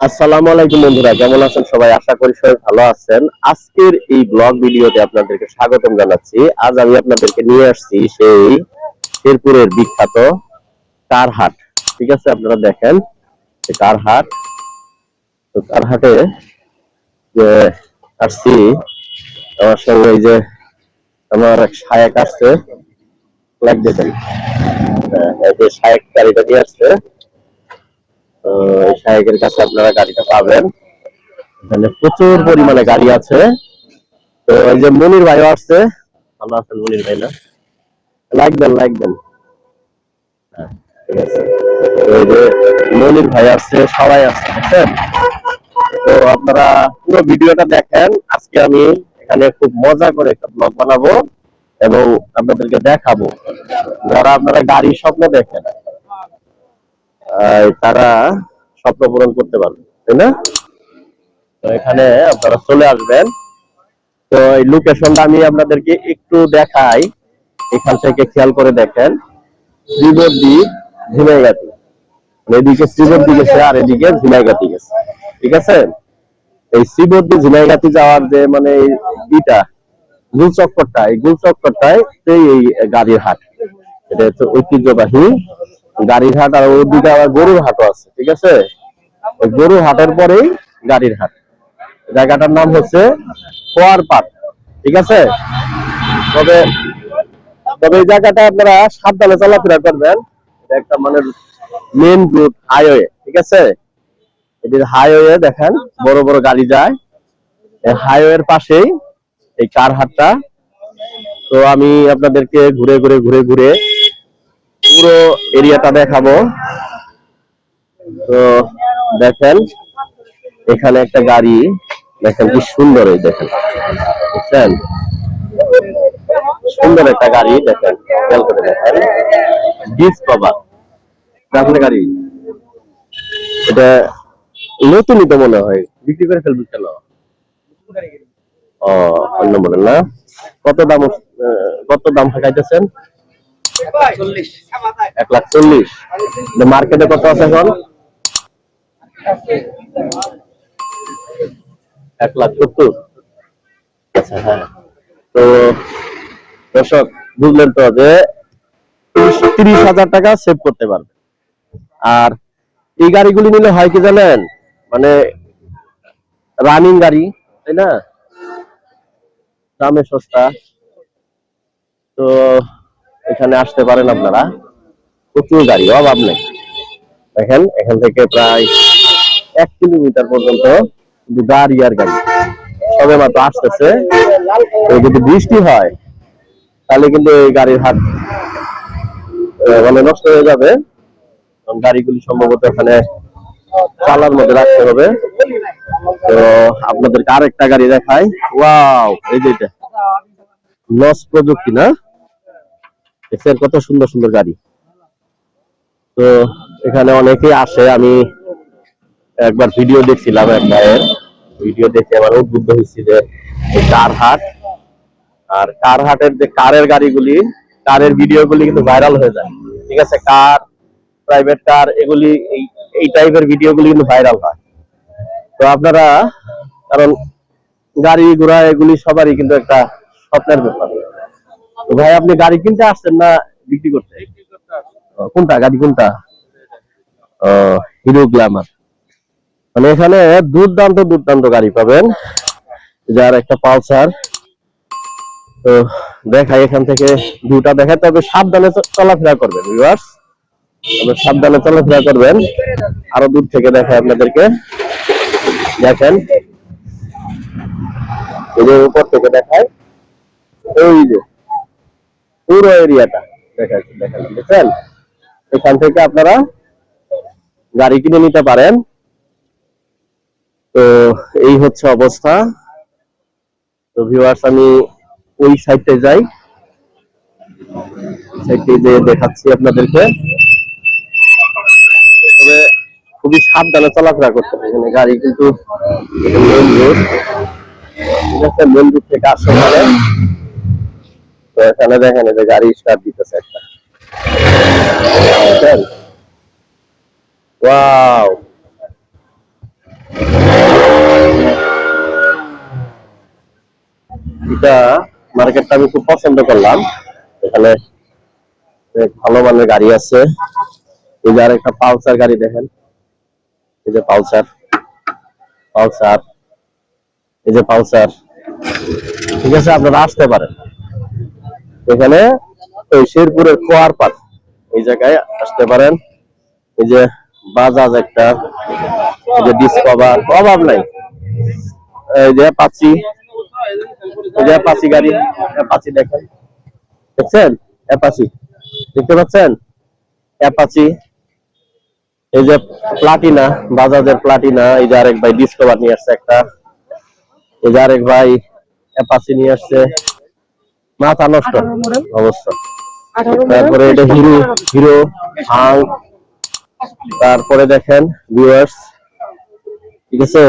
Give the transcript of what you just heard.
আসসালামু আলাইকুম বন্ধুরা কেমন আছেন সবাই? আশা করি সবাই ভালো আছেন। আজকের এই ব্লগ ভিডিওতে আপনাদেরকে স্বাগতম জানাচ্ছি। আজ আমি আপনাদেরকে নিয়ে আসছি সেই শেরপুরের বিখ্যাত কারহাট। ঠিক আছে আপনারা দেখেন কারহাট। তো কারহাটে যে আসছি আমার সঙ্গে এই যে আমার এক শায়েক আসছে। দেখেন হ্যাঁ, এই যে গাড়িটা নিয়ে আসছে। শায়েকের কাছে আপনারা গাড়িটা পাবেন। এখানে প্রচুর পরিমাণে গাড়ি আছে। তো এই যে মনির ভাইও আসছে। ভালো আছেন মনির ভাই না? লাইক দেন হ্যাঁ, যে মনির ভাই আসছে সবাই আসছে তো আপনারা পুরো ভিডিওটা দেখেন। আজকে আমি এখানে খুব মজা করে একটা ব্লগ বানাবো এবং আপনাদেরকে দেখাবো। যারা আপনারা গাড়ির স্বপ্ন দেখেন তারা স্বপ্ন পূরণ করতে পারবে, তাই না? তো এখানে আপনারা চলে আসবেন। তো এই লোকেশনটা আমি আপনাদেরকে একটু দেখাই। এখান থেকে খেয়াল করে দেখেন। মানে ঝিনাইগাতি যাওয়ার যে মানে চক্করটা গাড়ির হাট। এটা হচ্ছে ঐতিহ্যবাহী গাড়ির হাট আর ওদিকে আবার গরুর হাটও আছে, ঠিক আছে? গরুর হাটের পরেই গাড়ির হাট। জায়গাটার নাম হচ্ছে ফোয়ার পাট ঠিক আছে? তবে তবে এই জায়গাটা আপনারা সাবধানে চলাফেরা করবেন। একটা মানে মেন রুট হাইওয়ে ঠিক আছে? এটির হাইওয়ে দেখেন, বড় বড় গাড়ি যায়। হাইওয়ের পাশেই এই কার হাটটা। তো আমি আপনাদেরকে ঘুরে ঘুরে ঘুরে ঘুরে পুরো এরিয়াটা দেখাবো। তো দেখেন, এখানে একটা গাড়ি, দেখেন কি সুন্দর এই দেখেন। বুঝছেন সুন্দর একটা গাড়ি, দেখেন, খেয়াল করে দেখেন। ডিসকভার গাড়ি? এটা নতুনই তো মনে হয়। বিক্রি করে ফেলবি কেন? ও, অন্য মডেল না? কত দাম কত দাম হাঁকাইতেছেন এক লাখ চল্লিশ মার্কেটে কত আছে এখন? এক লাখ সত্তর আচ্ছা হ্যাঁ। তো দর্শক, বুঝলেন তো যে তিরিশ হাজার টাকা সেভ করতে পারবে। আর এই গাড়িগুলি নিলে হয় কি জানেন? মানে রানিং গাড়ি, তাই না? দামে সস্তা। তো এখানে আসতে পারেন আপনারা। প্রচুর গাড়ি, অভাব নেই। দেখেন, এখান থেকে প্রায় এক কিলোমিটার পর্যন্ত গাড়ি আর গাড়ি। সবে মাত্র আসতেছে। যদি বৃষ্টি হয়, তাহলে কিন্তু এই গাড়ির হাত মানে নষ্ট হয়ে যাবে। গাড়িগুলি সম্ভবত এখানে চালার মধ্যে রাখতে হবে। তো আপনাদেরকে আরেকটা গাড়ি দেখাই। ওয়াও, এই যে এটা। লস প্রযুক্তি না? দেখছেন কত সুন্দর সুন্দর গাড়ি। তো এখানে অনেকেই আসে, আমি একবার ভিডিও দেখছিলাম এক ভাইয়ের। ভিডিও দেখে আমার উদ্বুদ্ধ হয়েছি যে এই কার হাট আর কার হাটের যে কারের গাড়িগুলি, কারের ভিডিওগুলি কিন্তু ভাইরাল হয়ে যায়। ঠিক আছে কার প্রাইভেট কার এগুলি এই এই টাইপের ভিডিওগুলি কিন্তু ভাইরাল হয়। তো আপনারা, কারণ গাড়ি ঘোড়া এগুলি সবারই কিন্তু একটা স্বপ্নের ব্যাপার। তো ভাই আপনি গাড়ি কিনতে আসছেন না বিক্রি করতে? কোনটা? গাড়ি কোনটা? হিরো গ্ল্যামার মানে এখানে দুর্দান্ত দুর্দান্ত গাড়ি পাবেন। যার একটা পালসার। তো দেখাই এখান থেকে দুটা দেখায় তবে সাবধানে চলাফেরা করবেন ভিউয়ার্স তবে সাবধানে চলাফেরা করবেন। আরও দূর থেকে দেখায় আপনাদেরকে। দেখেন। এই যে উপর থেকে দেখায় ওই যে। পুরো এরিয়াটা। দেখেন এখান থেকে আপনারা গাড়ি কিনে নিতে পারেন। তো এই হচ্ছে অবস্থা। তো ভিউয়ার্স আমি ওই সাইডে যাই। সাইডে যে দেখাচ্ছি আপনাদেরকে। তবে খুবই সাবধানে চলাফেরা করতে হবে এখানে। গাড়ি কিন্তু মেন রোড ঠিক আছে মেন রোড থেকে আসতে তো এখানে দেখেন যে গাড়ি স্টার্ট দিতেছে একটা। ওয়াও। এটা মার্কেটটা আমি খুব পছন্দ করলাম। এখানে ভালো মানের গাড়ি আছে। এই যে আরেকটা পালসার গাড়ি দেখেন। এই যে পালসার। পালসার। এই যে পালসার। ঠিক আছে, আপনারা আসতে পারেন। এখানে ওই শেরপুরের কোয়ার পাট এই জায়গায় আসতে পারেন। এই যে বাজাজ একটা, এই যে ডিসকভার অভাব নাই। এই যে পাচি এই অ্যাপাচি অ্যাপাচি এই যে প্লাটিনা বাজাজের প্লাটিনা এই যে আরেক ভাই ডিসকভার নিয়ে আসছে একটা। এই যে আরেক ভাই অ্যাপাচি নিয়ে আসছে। মাথা নষ্ট। অবস্থা। তারপরে এটা হিরো হিরো হাং তারপরে দেখেন ভিউয়ার্স ঠিক আছে?